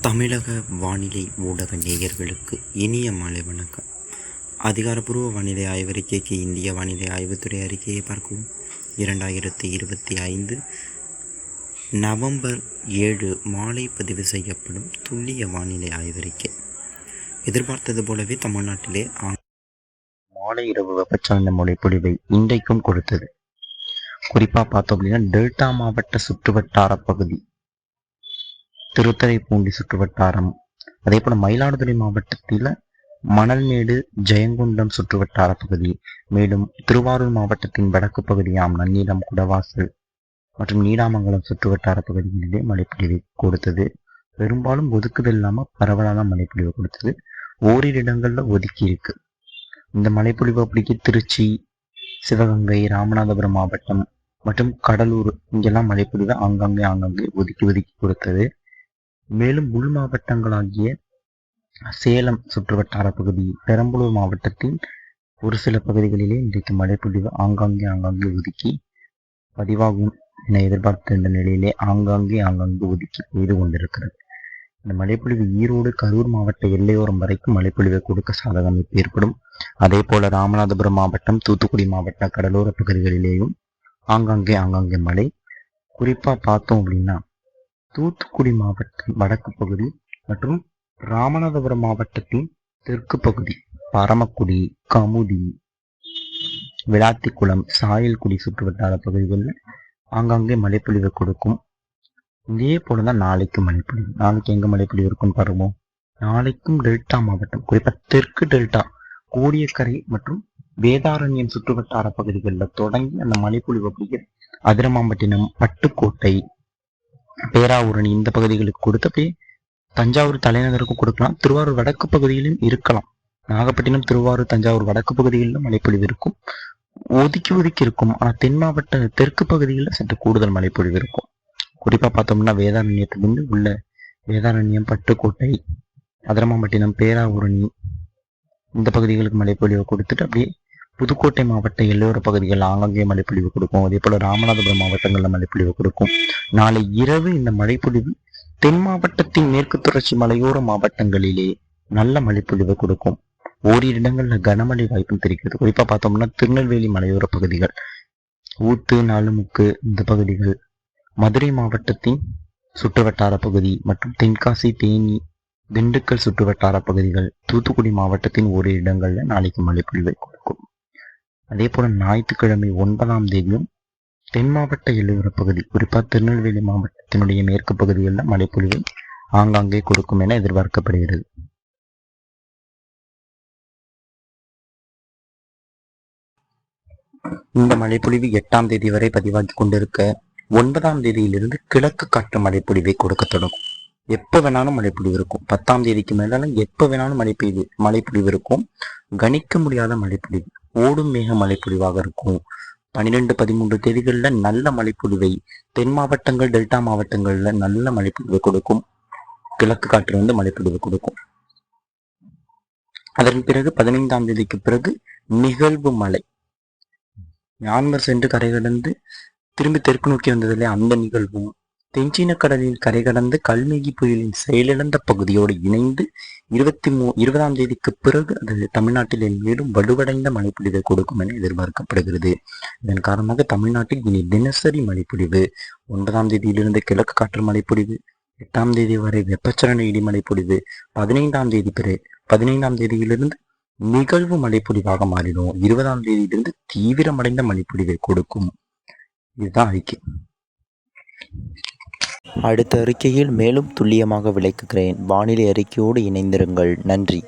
தமிழக வானிலை ஊடக நேயர்களுக்கு இனிய மாலை வணக்கம். அதிகாரப்பூர்வ வானிலை ஆய்வறிக்கைக்கு இந்திய வானிலை ஆய்வுத்துறை அறிக்கையை பார்க்கவும். இரண்டாயிரத்தி இருபத்தி ஐந்து நவம்பர் ஏழு மாலை பதிவு செய்யப்படும் துல்லிய வானிலை ஆய்வறிக்கை. எதிர்பார்த்தது போலவே தமிழ்நாட்டிலே மாலை இரவு வெப்பச்சலன மழைப்பொழிவை இன்றைக்கும் கொடுத்தது. குறிப்பாக பார்த்தோம் அப்படின்னா டெல்டா மாவட்ட சுற்றுவட்டார பகுதி திருத்துறைப்பூண்டி சுற்றுவட்டாரம். அதே போல மயிலாடுதுறை மாவட்டத்தில் மணல்மேடு ஜெயங்கொண்டம் சுற்றுவட்டார பகுதி மேலும் திருவாரூர் மாவட்டத்தின் வடக்கு பகுதியாம் நன்னிலம் குடவாசல் மற்றும் நீடாமங்கலம் சுற்றுவட்டார பகுதிகளிலே மழைப்பொழிவை கொடுத்தது. பெரும்பாலும் ஒதுக்குதல் இல்லாமல் பரவலான மழைப்பொழிவை கொடுத்தது. ஓரிரு இடங்களில் ஒதுக்கி இருக்கு. இந்த மழைப்பொழிவு அப்படிக்கு திருச்சி சிவகங்கை ராமநாதபுரம் மாவட்டம் மற்றும் கடலூர் இங்கெல்லாம் மழைப்பொழிவு ஆங்காங்கே ஆங்காங்கே ஒதுக்கி ஒதுக்கி கொடுத்தது. மேலும் உள் மாவட்டங்களாகிய சேலம் சுற்றுவட்டார பகுதி பெரம்பலூர் மாவட்டத்தின் ஒரு சில பகுதிகளிலே இன்றைக்கு மழைப்பொழிவு ஆங்காங்கே ஆங்காங்கே ஒதுக்கி பதிவாகும் என எதிர்பார்த்திருந்த நிலையிலே ஆங்காங்கே ஆங்காங்கே ஒதுக்கி பெய்து கொண்டிருக்கிறது. இந்த மழைப்பொழிவு ஈரோடு கரூர் மாவட்ட எல்லையோரம் வரைக்கும் மழைப்பொழிவை கொடுக்க சாதக அமைப்பு ஏற்படும். அதே போல ராமநாதபுரம் மாவட்டம் தூத்துக்குடி மாவட்ட கடலோர பகுதிகளிலேயும் ஆங்காங்கே ஆங்காங்கே மழை. குறிப்பாக பார்த்தோம் அப்படின்னா தூத்துக்குடி மாவட்டம் வடக்கு பகுதி மற்றும் ராமநாதபுரம் மாவட்டத்தின் தெற்கு பகுதி பரமக்குடி கமுதி விளாத்திக்குளம் சாயல்குடி சுற்றுவட்டார பகுதிகளில் ஆங்காங்கே மழைப்பொழிவு கொடுக்கும். இதே போலதான் நாளைக்கு மழைப்பொழிவு. நாளைக்கு எங்க மழைப்பொழிவு இருக்குன்னு பாருவோம் நாளைக்கும் டெல்டா மாவட்டம் குறிப்பா தெற்கு டெல்டா கோடியக்கரை மற்றும் வேதாரண்யம் சுற்றுவட்டார பகுதிகளில் தொடங்கி அந்த மழைப்பொழிவு அப்படிங்கிற அதிரமாம்பட்டினம் பட்டுக்கோட்டை பேராவூரணி இந்த பகுதிகளுக்கு கொடுத்தப்பே தஞ்சாவூர் தலைநகருக்கும் கொடுக்கலாம். திருவாரூர் வடக்கு பகுதியிலும் இருக்கலாம். நாகப்பட்டினம் திருவாரூர் தஞ்சாவூர் வடக்கு பகுதிகளிலும் மழைப்பொழிவு இருக்கும். ஒதுக்கி ஒதுக்கி இருக்கும். ஆனால் தென் மாவட்ட தெற்கு பகுதியில் சற்று கூடுதல் மழைப்பொழிவு இருக்கும். குறிப்பா பார்த்தோம்னா வேதாரண்யத்திலிருந்து உள்ள வேதாரண்யம் பட்டுக்கோட்டை அதிரமாம்பட்டினம் பேராவூரணி இந்த பகுதிகளுக்கு மழைப்பொழிவை கொடுத்துட்டு அப்படியே புதுக்கோட்டை மாவட்ட எல்லோர பகுதிகள் ஆங்காங்கே மழைப்பொழிவு கொடுக்கும். அதே போல ராமநாதபுரம் மாவட்டங்களில் மழைப்பொழிவு கொடுக்கும். நாளை இரவு இந்த மழைப்பொழிவு தென் மாவட்டத்தின் மேற்கு தொடர்ச்சி மலையோர மாவட்டங்களிலே நல்ல மழைப்பொழிவு கொடுக்கும். ஓரிரு இடங்களில் கனமழை வாய்ப்பும் தெரிகிறது. குறிப்பா பார்த்தோம்னா திருநெல்வேலி மலையோர பகுதிகள் ஊத்து நாலுமுக்கு இந்த பகுதிகள் மதுரை மாவட்டத்தின் சுற்றுவட்டார பகுதி மற்றும் தென்காசி தேனி திண்டுக்கல் சுற்றுவட்டார பகுதிகள் தூத்துக்குடி மாவட்டத்தின் ஓரிரு இடங்களில் நாளைக்கு மழைப்பொழிவை கொடுக்கும். அதே போல ஞாயிற்றுக்கிழமை ஒன்பதாம் தேதியும் தென் மாவட்ட எல்லையோர பகுதி குறிப்பா திருநெல்வேலி மாவட்டத்தினுடைய மேற்கு பகுதிகளில் மழைப்பொழிவை ஆங்காங்கே கொடுக்கும் என எதிர்பார்க்கப்படுகிறது. இந்த மழைப்பொழிவு எட்டாம் தேதி வரை பதிவாகி கொண்டிருக்க ஒன்பதாம் தேதியிலிருந்து கிழக்கு காற்று மழைப்பொழிவை கொடுக்க தொடங்கும். எப்போ வேணாலும் மழைப்பொழிவு இருக்கும். பத்தாம் தேதிக்கு மேலாலும் எப்போ வேணாலும் மழை பெய்து மழைப்பொழிவு இருக்கும். கணிக்க முடியாத மழைப்பொழிவு. ஓடும் மேக மழைப்பொழிவாக இருக்கும். பன்னிரெண்டு பதிமூன்று தேதிகளில் நல்ல மழைப்பொழிவை தென் மாவட்டங்கள் டெல்டா மாவட்டங்களில் நல்ல மழைப்பொழிவை கொடுக்கும். கிழக்கு காற்று வந்து மழைப்பொழிவு கொடுக்கும். அதன் பிறகு பதினைந்தாம் தேதிக்கு பிறகு நிகழ்வு மழை. மியான்மர் சென்று கரை கடந்து திரும்பி தெற்கு நோக்கி வந்ததில்லை அந்த நிகழ்வும் தென்சீன கடலில் கரை கடந்து கல்மேகி புயலின் செயலிழந்த பகுதியோடு இணைந்து இருபத்தி மூ இருபதாம் தேதிக்கு பிறகு அது தமிழ்நாட்டில் மேலும் வலுவடைந்த மழைப்பொழிவை கொடுக்கும் என எதிர்பார்க்கப்படுகிறது. இதன் காரணமாக தமிழ்நாட்டில் இனி தினசரி மழைப்பொழிவு. ஒன்பதாம் தேதியிலிருந்து கிழக்கு காற்று மழைப்பொழிவு. எட்டாம் தேதி வரை வெப்பச்சலன இடிமழை பொழிவு பதினைந்தாம் தேதி பிற பதினைந்தாம் தேதியிலிருந்து நிகழ்வு மழைப்பொழிவாக மாறிடும். இருபதாம் தேதியிலிருந்து தீவிரமடைந்த மழைப்பொழிவை கொடுக்கும். இதுதான் அறிக்கை. அடுத்த அறிக்கையில் மேலும் துல்லியமாக விளக்குகிறேன். வானிலை அறிக்கையோடு இணைந்திருங்கள். நன்றி.